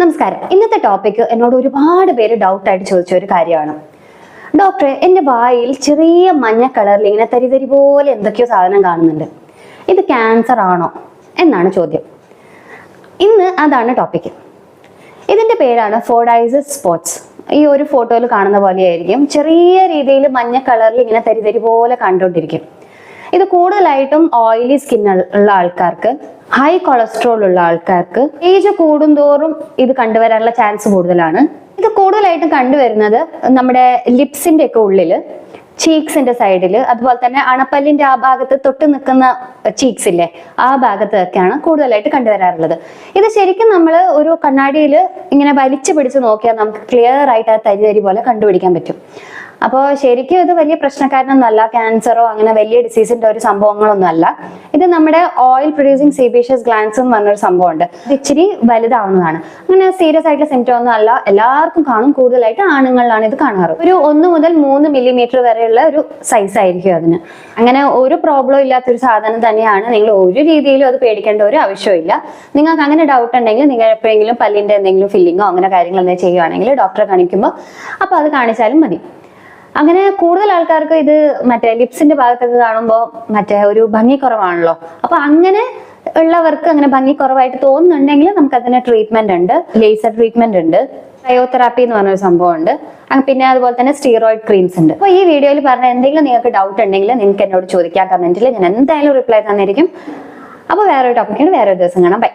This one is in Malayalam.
നമസ്കാരം. ഇന്നത്തെ ടോപ്പിക് എന്നോട് ഒരുപാട് പേര് ഡൗട്ടായിട്ട് ചോദിച്ച ഒരു കാര്യമാണ്. ഡോക്ടറെ എന്റെ വായിൽ ചെറിയ മഞ്ഞ കളറിൽ ഇങ്ങനെ തരിതരി തരി പോലെ എന്തൊക്കെയോ സാധനം കാണുന്നുണ്ട്. ഇത് ക്യാൻസർ ആണോ എന്നാണ് ചോദ്യം. ഇന്ന് അതാണ് ടോപ്പിക് ഇതിന്റെ പേരാണ് ഫോഡൈസസ് സ്പോട്സ് ഈ ഒരു ഫോട്ടോയിൽ കാണുന്ന പോലെയായിരിക്കും. ചെറിയ രീതിയിൽ മഞ്ഞ കളറിൽ ഇങ്ങനെ തരിതരി തരി പോലെ കണ്ടുകൊണ്ടിരിക്കും. ഇത് കൂടുതലായിട്ടും ഓയിലി സ്കിൻ ഉള്ള ആൾക്കാർക്ക് ഹൈ കൊളസ്ട്രോൾ ഉള്ള ആൾക്കാർക്ക് ഏജ് കൂടുന്തോറും ഇത് കണ്ടുവരാനുള്ള ചാൻസ് കൂടുതലാണ്. ഇത് കൂടുതലായിട്ടും കണ്ടുവരുന്നത് നമ്മുടെ ലിപ്സിന്റെ ഒക്കെ ഉള്ളിൽ ചീക്സിന്റെ സൈഡിൽ അതുപോലെ തന്നെ അണപ്പല്ലിന്റെ ആ ഭാഗത്ത് തൊട്ട് നിൽക്കുന്ന ചീക്സ് ഇല്ലേ ആ ഭാഗത്തൊക്കെയാണ് കൂടുതലായിട്ട് കണ്ടുവരാറുള്ളത്. ഇത് ശരിക്കും നമ്മൾ ഒരു കണ്ണാടിയിൽ ഇങ്ങനെ വലിച്ചു പിടിച്ച് നോക്കിയാൽ നമുക്ക് ക്ലിയർ ആയിട്ട് ആ തരി തരി പോലെ കണ്ടുപിടിക്കാൻ പറ്റും. അപ്പോൾ ശരിക്കും ഇത് വലിയ പ്രശ്നക്കാരനൊന്നുമല്ല ക്യാൻസറോ അങ്ങനെ വലിയ ഡിസീസിന്റെ ഒരു സംഭവങ്ങളൊന്നും അല്ല ഇത് നമ്മുടെ ഓയിൽ പ്രൊഡ്യൂസിങ് സീബീഷ്യസ് ഗ്ലാൻസ് എന്ന് പറഞ്ഞൊരു സംഭവമുണ്ട്. ഇത് ഇച്ചിരി വലുതാവുന്നതാണ്. അങ്ങനെ സീരിയസ് ആയിട്ടുള്ള സിംറ്റം ഒന്നും അല്ല. എല്ലാവർക്കും കാണും. കൂടുതലായിട്ട് ആണുങ്ങളിലാണ് ഇത് കാണാറ്. ഒരു ഒന്ന് മുതൽ മൂന്ന് മില്ലിമീറ്റർ വരെയുള്ള ഒരു സൈസ് ആയിരിക്കും അതിന്. അങ്ങനെ ഒരു പ്രോബ്ലം ഇല്ലാത്തൊരു സാധനം തന്നെയാണ്. നിങ്ങൾ ഒരു രീതിയിലും അത് പേടിക്കേണ്ട ഒരു ആവശ്യമില്ല നിങ്ങൾക്ക് അങ്ങനെ ഡൗട്ട് ഉണ്ടെങ്കിൽ നിങ്ങൾ എപ്പോഴെങ്കിലും പല്ലിന്റെ എന്തെങ്കിലും ഫില്ലിങ്ങോ അങ്ങനെ കാര്യങ്ങൾ എന്തെങ്കിലും ചെയ്യുവാണെങ്കിൽ ഡോക്ടറെ കാണിക്കുമ്പോൾ അപ്പോൾ അത് കാണിച്ചാലും മതി. അങ്ങനെ കൂടുതൽ ആൾക്കാർക്ക് ഇത് മറ്റേ ലിപ്സിന്റെ ഭാഗത്തൊക്കെ കാണുമ്പോൾ മറ്റേ ഒരു ഭംഗി കുറവാണല്ലോ. അപ്പൊ അങ്ങനെ ഉള്ളവർക്ക് അങ്ങനെ ഭംഗി കുറവായിട്ട് തോന്നുന്നുണ്ടെങ്കിൽ നമുക്ക് അതിന് ട്രീറ്റ്മെന്റ് ഉണ്ട്. ലേസർ ട്രീറ്റ്മെന്റ് ഉണ്ട്. ബയോതെറാപ്പി എന്ന് പറഞ്ഞൊരു സംഭവം ഉണ്ട് പിന്നെ അതുപോലെ തന്നെ സ്റ്റീറോയിഡ് ക്രീംസ് ഉണ്ട്. അപ്പോൾ ഈ വീഡിയോയിൽ പറഞ്ഞ എന്തെങ്കിലും നിങ്ങൾക്ക് ഡൗട്ട് ഉണ്ടെങ്കിൽ നിങ്ങൾക്ക് എന്നോട് ചോദിക്കാം കമന്റിൽ ഞാൻ എന്തായാലും റിപ്ലൈ തന്നിരിക്കും. അപ്പോൾ വേറൊരു ടോപ്പിക്കിന് വേറെ ഒരു ദിവസം കാണാം. ബൈ